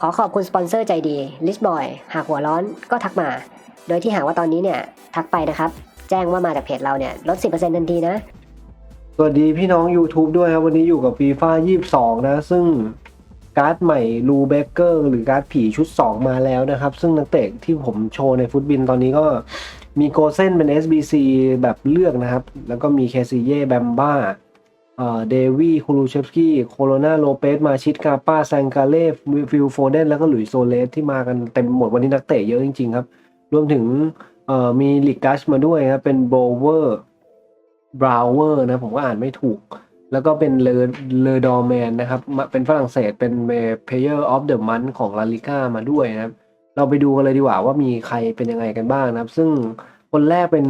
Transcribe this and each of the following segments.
ขอขอบคุณสปอนเซอร์ใจดี List Boy หากหัวร้อนก็ทักมา โดยที่หากว่าตอนนี้เนี่ยทักไปนะครับ แจ้งว่ามาจากเพจเราเนี่ยลด 10%ทันทีนะ สวัสดีพี่น้อง YouTube ด้วยครับ วันนี้อยู่กับฟีฟ่า22 นะ ซึ่งการ์ดใหม่ลูเบเกอร์หรือการ์ดผีชุด 2 มาแล้วนะครับ ซึ่งนักเตะที่ผมโชว์ในฟุตบินตอนนี้ก็มีโกเซนเป็น SBC แบบเลือกนะครับ แล้วก็มีเคซิเย่แบมบ้า เดวี่คูลูเชฟสกี้โคโรนาโลเปสมาชิดกาป้าแซงกาเล่ฟิลโฟเดนแล้วก็หลุยส์โซเลสที่มากันเต็มหมดวันนี้นักเตะเยอะจริง ๆ ครับ รวมถึงมีลิกัชมาด้วยครับเป็นโบเวอร์บราวเวอร์นะผมก็อ่านไม่ถูก แล้วก็เป็นเลอเลอดอแมนนะครับ เป็นฝรั่งเศสเป็นเพเยอร์ออฟเดอะมันของลาลิก้ามาด้วยนะครับ เราไปดูกันเลยดีกว่าว่ามีใครเป็นยังไงกันบ้างนะครับ ซึ่งคนแรกเป็น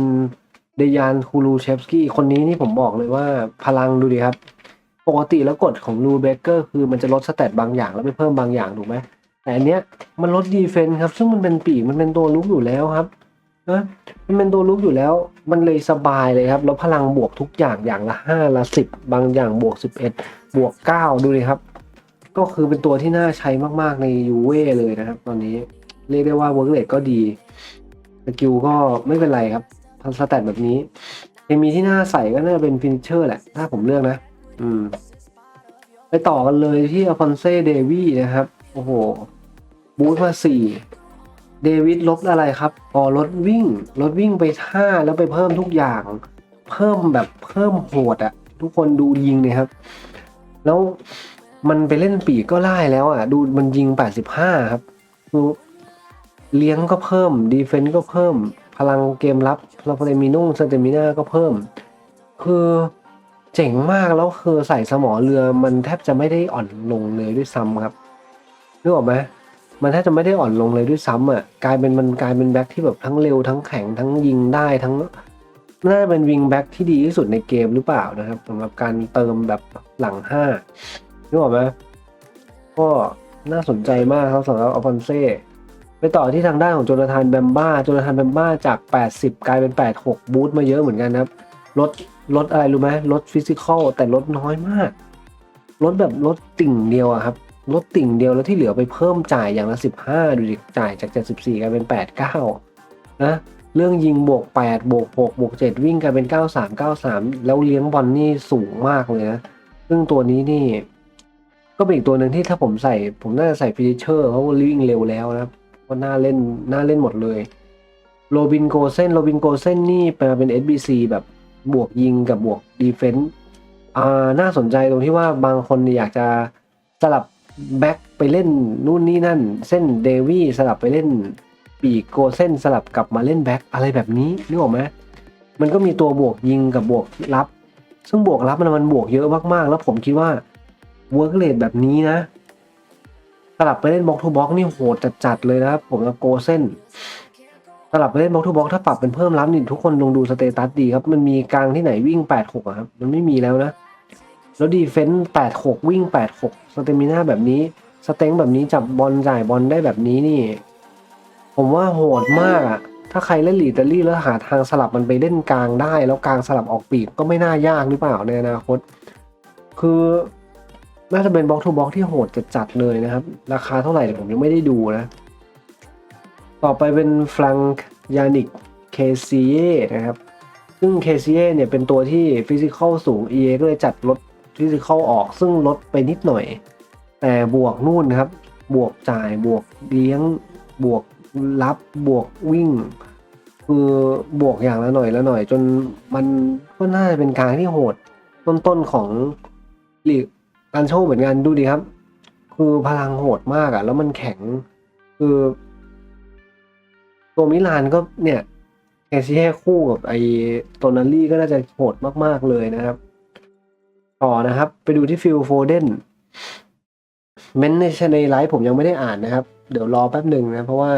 เดยานคูลูเชฟสกี้คนนี้นี่ผมบอกเลยว่าพลังดูดิครับ ปกติแล้วกฎของลูเบเกอร์คือมันจะลดสเตตบางอย่างแล้วไปเพิ่มบางอย่างถูกไหมแต่อันเนี้ยมันลดดีเฟนส์ครับ ซึ่งมันเป็นปีกมันเป็นตัวลุกอยู่แล้วครับนะมันเป็นตัวลุกอยู่แล้ว มันเลยสบายเลยครับ แล้วพลังบวกทุกอย่างอย่างละห้าละสิบบางอย่างบวกสิบเอ็ดบวกเก้าดูเลยครับ ก็คือเป็นตัวที่น่าใช้มากๆในยูเว่เลยนะครับ ตอนนี้เรียกได้ว่าเวิร์กเลทก็ดีสกิลก็ไม่เป็นไรครับ พันสแตทแบบนี้เคมีที่น่าใส่ก็น่าจะเป็นฟินิเชอร์แหละ ถ้าผมเลือกนะ อืม ไปต่อกันเลยที่อฟอนเซ่เดวี่นะครับ โอ้โห บูทมาสี่เดวิดลดอะไรครับอ๋อลดวิ่งลดวิ่งไปห้าแล้วไปเพิ่มทุกอย่าง เพิ่มแบบเพิ่มโหดอะทุกคนดูยิงเนี่ยครับ แล้วมันไปเล่นปีกก็ไล่แล้วอะดูมันยิง 85 ครับดูเลี้ยงก็เพิ่ม ดีเฟนต์ก็เพิ่ม พลังเกมรับเราเตมินุ่งสเตมิน่าก็เพิ่ม คือเจ๋งมากแล้วคือใส่สมอเรือมันแทบจะไม่ได้อ่อนลงเลยด้วยซ้ำครับนึกออกไหมมันแทบจะไม่ได้อ่อนลงเลยด้วยซ้ำอะกลายเป็นมันกลายเป็นแบ็คที่แบบทั้งเร็วทั้งแข็งทั้งยิงได้ทั้งน่าจะเป็นวิงแบ็คที่ดีที่สุดในเกมหรือเปล่านะครับสำหรับการเติมแบบหลังห้านึกออกไหมก็น่าสนใจมากครับสำหรับอัลฟอนเซ่ ไปต่อที่ทางด้านของโจนาธานแบมบ้าโจนาธานแบมบ้าจาก 80 กลายเป็น 86 บูทมาเยอะเหมือนกันนะครับลดลดอะไรรู้ไหมลดฟิสิกอลแต่ลดน้อยมากลดแบบลดติ่งเดียวอะครับลดติ่งเดียวแล้วที่เหลือไปเพิ่มจ่ายอย่างละสิบห้าดูดิจ่ายจากเจ็ดสิบสี่กลายเป็นแปดเก้านะเรื่องยิงบวกแปดบวกหกบวกเจ็ดวิ่งกลายเป็นเก้าสามเก้าสามแล้วเลี้ยงบอลนี่สูงมากเลยนะซึ่งตัวนี้นี่ ก็เป็นอีกตัวหนึ่งที่ถ้าผมใส่ผมน่าจะใส่ฟิชเชอร์เพราะว่าวิ่งเร็วแล้วนะครับ ก็น่าเล่นน่าเล่นหมดเลยโรบินโกเซนโรบินโกเซนนี่ไปมาเป็น SBC แบบบวกยิงกับบวกดีเฟนต์อ่าน่าสนใจตรงที่ว่าบางคนอยากจะสลับแบ็คไปเล่นนู่นนี่นั่น เส้นเดวี่สลับไปเล่นปีกโกเส้นสลับกลับมาเล่นแบ็คอะไรแบบนี้นึกออกไหมมันก็มีตัวบวกยิงกับบวกรับ ซึ่งบวกรับมันมันบวกเยอะมากๆ แล้วผมคิดว่าเวิร์กเลทแบบนี้นะ สลับไปเล่นบล็อกทูบล็อกนี่โหดจัดๆเลยนะครับผมกับโกเส้นสลับไปเล่นบล็อกทูบล็อกถ้าปรับเป็นเพิ่มรับนี่ทุกคนลงดูสเตตัสดีครับ มันมีกลางที่ไหนวิ่ง8-6อะครับ มันไม่มีแล้วนะ แล้วดีเฟนต์แปดหกวิ่งแปดหกสเตมิน่าแบบนี้ สเต็งแบบนี้จับบอลจ่ายบอลได้แบบนี้นี่ ผมว่าโหดมากอะถ้าใครเล่นลีตอรี่แล้วหาทางสลับมันไปเล่นกลางได้ แล้วกลางสลับออกปีกก็ไม่น่ายากหรือเปล่าในอนาคต คือ น่าจะเป็นบล็อกทูบล็อกที่โหดจัดๆเลยนะครับ ราคาเท่าไหร่ผมยังไม่ได้ดูนะ ต่อไปเป็นฟรังยานิกเคซีเยนะครับ ซึ่ง KCA เนี่ยเป็นตัวที่ฟิสิกอลสูง EA ก็เลยจัดลดฟิสิกอลออกซึ่งลดไปนิดหน่อย แต่บวกนู่นครับ บวกจ่ายบวกเลี้ยง บวกรับบวกวิ่ง คือบวกอย่างละหน่อยละหน่อย จนมันก็น่าจะเป็นการที่โหดต้นๆของลีก การโชว์เหมือนกันดูดิครับ คือพลังโหดมากอะ่ะแล้วมันแข็ง คือ ตัวมิลานก็เนี่ยแคซิเย่คู่กับไอ้โตนารี่ก็น่าจะโหดมาก ๆ เลยนะครับ ต่อนะครับ ไปดูที่ฟิลโฟเดนเมนในชในไลฟ์ผมยังไม่ได้อ่านนะครับ เดี๋ยวรอแป๊บหนึ่งนะ เพราะว่า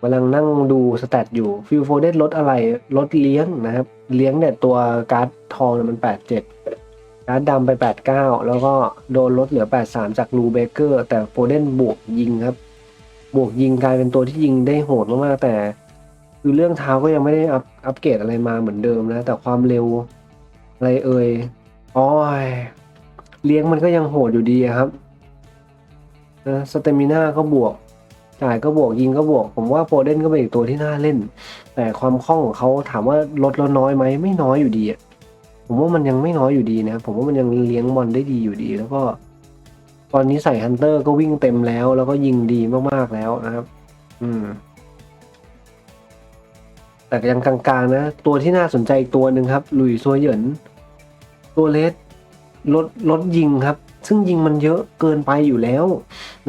กำลังนั่งดูสแตทอยู่ฟิลโฟเดนลดอะไรลดเลี้ยงนะครับ เลี้ยงเนี่ยตัวการ์ดทองเนี่ยมัน87 การ์ดดำไป 89 แล้วก็โดนลดเหลือ 83 จากลูเบเกอร์ แต่โฟเดนบวกยิงครับ บวกยิงกลายเป็นตัวที่ยิงได้โหดมากๆแต่ คือเรื่องเท้าก็ยังไม่ได้อัพอัปเกรดอะไรมาเหมือนเดิมนะ แต่ความเร็วอะไรเอ่ยอ๋อยเลี้ยงมันก็ยังโหดอยู่ดีครับนะสเตมิน่าก็บวกจ่ายก็บวกยิงก็บวก ผมว่าโฟเดนก็เป็นอีกตัวที่น่าเล่น แต่ความคล่องของเขาถามว่าลดแล้วน้อยไหมไม่น้อยอยู่ดีอะ ผมว่ามันยังไม่น้อยอยู่ดีนะ ผมว่ามันยังเลี้ยงบอลได้ดีอยู่ดี แล้วก็ ตอนนี้ใส่ฮันเตอร์ก็วิ่งเต็มแล้ว แล้วก็ยิงดีมากๆแล้วนะครับ อืม แต่ยังกลางๆนะ ตัวที่น่าสนใจอีกตัวหนึ่งครับ ลุยส์ซัวเหยิน ตัวเลสลดลดยิงครับ ซึ่งยิงมันเยอะเกินไปอยู่แล้ว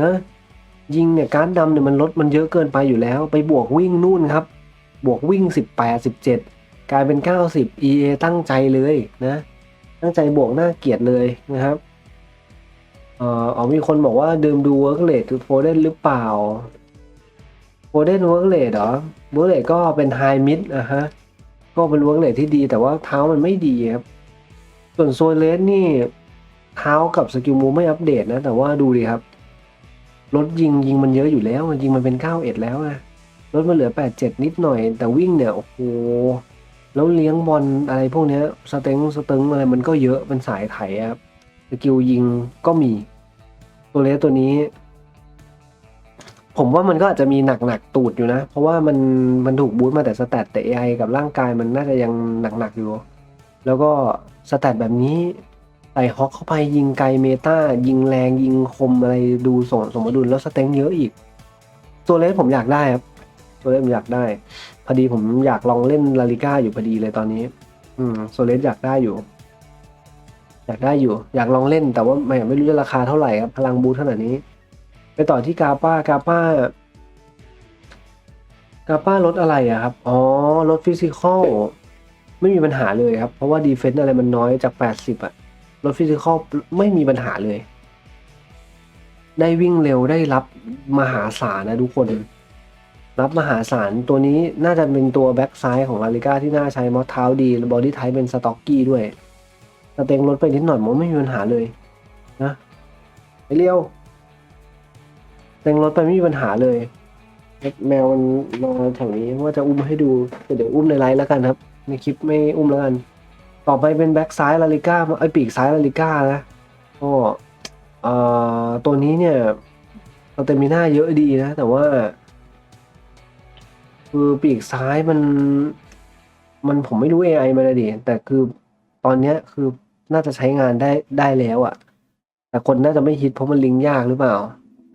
นะ ยิงเนี่ยการดดำเนี่ยมันลดมันเยอะเกินไปอยู่แล้ว ไปบวกวิ่งนู่นครับ บวกวิ่ง18 17 กลายเป็น 90 EA ตั้งใจเลยนะ ตั้งใจบวกหน่าเกียดเลยนะครับเอ่ออ๋อมีคนบอกว่าเดิมดูเวิร์กเลดคือโฟเดนหรือเปล่าโฟเดนเวิร์กเลดเหรอเวิร์กเลดก็เป็นไฮมิดอะฮะก็เป็นเวิร์กเลดที่ดีแต่ว่าเท้ามันไม่ดีครับ ส่วนโซเลสนี่เท้ากับสกิลมูไม่อัปเดตนะ แต่ว่าดูดิครับรถยิงยิงมันเยอะอยู่แล้วยิงมันเป็น91แล้วนะรถมันเหลือ 87 นิดหน่อย แต่วิ่งเนี่ย โอ้โห แล้วเลี้ยงบอลอะไรพวกเนี้ยสเต็งสเต็งอะไรมันก็เยอะเป็นสายไถครับสกิลยิงก็มี ตัวเลสตัวนี้ ผมว่ามันก็อาจจะมีหนักๆตูดอยู่นะ เพราะว่ามันมันถูกบูตมาแต่สแตทแต่ AI กับร่างกายมันน่าจะยังหนักๆอยู่ แล้วก็สแตทแบบนี้ใส่ฮอกเข้าไปยิงไกลเมตายิงแรงยิงคมอะไรดูสมสมดุลแล้วสเต็งเยอะอีก ตัวเลสผมอยากได้ครับ ตัวเลสผมอยากได้ พอดีผมอยากลองเล่นลาลิก้าอยู่พอดีเลยตอนนี้ อืมโซเลสอยากได้อยู่ อยากได้อยู่ อยากลองเล่นแต่ว่าไม่ไม่รู้จะราคาเท่าไหร่ครับพลังบูทขนาดนี้ ไปต่อที่กาป้ากาป้ากาป้าลดอะไรอะครับ อ๋อลดฟิสิกอลไม่มีปัญหาเลยครับ เพราะว่าดีเฟนต์อะไรมันน้อยจาก 80อะลดฟิสิกอลไม่มีปัญหาเลย ได้วิ่งเร็วได้รับมหาศาลนะทุกคน รับมหาศาลตัวนี้น่าจะเป็นตัวแบ็กซ้ายของลาลิก้าที่น่าใช้มอสเท้าดีบอดี้ไทป์เป็นสต็อกกี้ด้วยสเต็งลดไปนิดหน่อยมว่าไม่มีปัญหาเลยนะไอเลี้ยวสเต็งลดไปไม่มีปัญหาเลยแมวมันมาแถวนี้ว่าจะอุ้มให้ดูเดี๋ยวอุ้มในไลฟ์แล้วกันครับ ในคลิปไม่อุ้มแล้วกัน ต่อไปเป็นแบ็กซ้ายลาลิก้าไอปีกซ้ายลาลิก้านะก็ตัวนี้เนี่ยสเตมิน่าเยอะดีนะ แต่ว่า คือปีกซ้ายมันมันผมไม่รู้ AI มันเลยดิแต่คือตอนเนี้ยคือน่าจะใช้งานได้ได้แล้วอะ่ะ แต่คนน่าจะไม่ฮิตเพราะมันลิงยากหรือเปล่า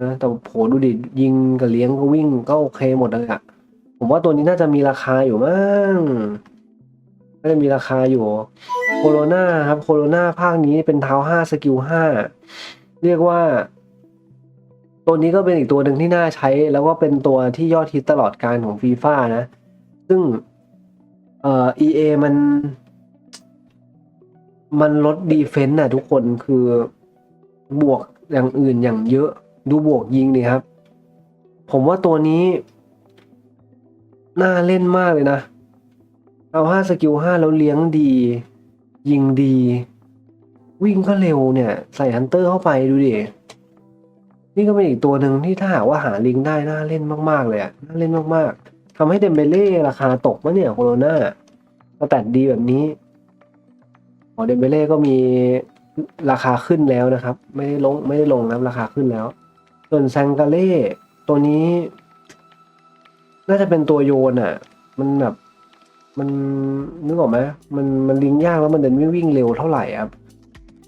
นะแต่โหดูดิยิงกับเลี้ยงก็วิ่งก็โอเคหมดเลยอะผมว่าตัวนี้น่าจะมีราคาอยู่มั้งน่าจะมีราคาอยู่ โคโรนาครับ โคโรนาภาคนี้เป็นเท้าห้าสกิลห้าเรียกว่า ตัวนี้ก็เป็นอีกตัวหนึ่งที่น่าใช้ แล้วก็เป็นตัวที่ยอดฮิตตลอดการของฟีฟ่านะ ซึ่งเอ่อ EA มัน มันลดดีเฟนต์นะทุกคนคือบวกอย่างอื่นอย่างเยอะ ดูบวกยิงนี่ครับ ผมว่าตัวนี้ น่าเล่นมากเลยนะ เอาห้าสกิลห้าแล้วเลี้ยงดี ยิงดี วิ่งก็เร็วเนี่ย ใส่ฮันเตอร์เข้าไปดูดิ นี่ก็เป็นอีกตัวหนึ่งที่ถ้าหากว่าหาลิงได้น่าเล่นมากๆเลยอะน่าเล่นมากๆทำให้เดมเบเล่ราคาตกมะเนี่ยโคโรนาสแตทดีแบบนี้อ๋อเดมเบเล่ก็มีราคาขึ้นแล้วนะครับ ไม่ได้ลงไม่ได้ลงนะครับราคาขึ้นแล้ว ส่วนแซงกาเล่ตัวนี้ น่าจะเป็นตัวโยนอะมันแบบมันนึกออกไหมมันมันลิงยากแล้วมันเดินไม่วิ่งเร็วเท่าไหร่ครับ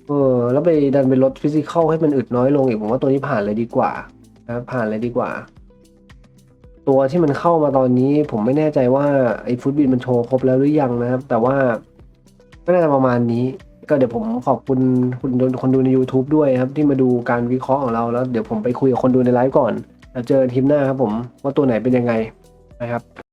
เออ แล้วไปดันไปลดฟิสิกอลให้มันอึดน้อยลงอีกผมว่าตัวนี้ผ่านเลยดีกว่านะครับผ่านเลยดีกว่า ตัวที่มันเข้ามาตอนนี้ ผมไม่แน่ใจว่าไอ้ฟุตบินมันโชว์ครบแล้วหรือยังนะครับ แต่ว่าก็น่าจะประมาณนี้ ก็เดี๋ยวผมขอบคุณคุณคนดูใน YouTube ด้วยครับ ที่มาดูการวิเคราะห์ของเราแล้วเดี๋ยวผมไปคุยกับคนดูในไลฟ์ก่อนแล้วเจอทีมหน้าครับผมว่าตัวไหนเป็นยังไงนะครับ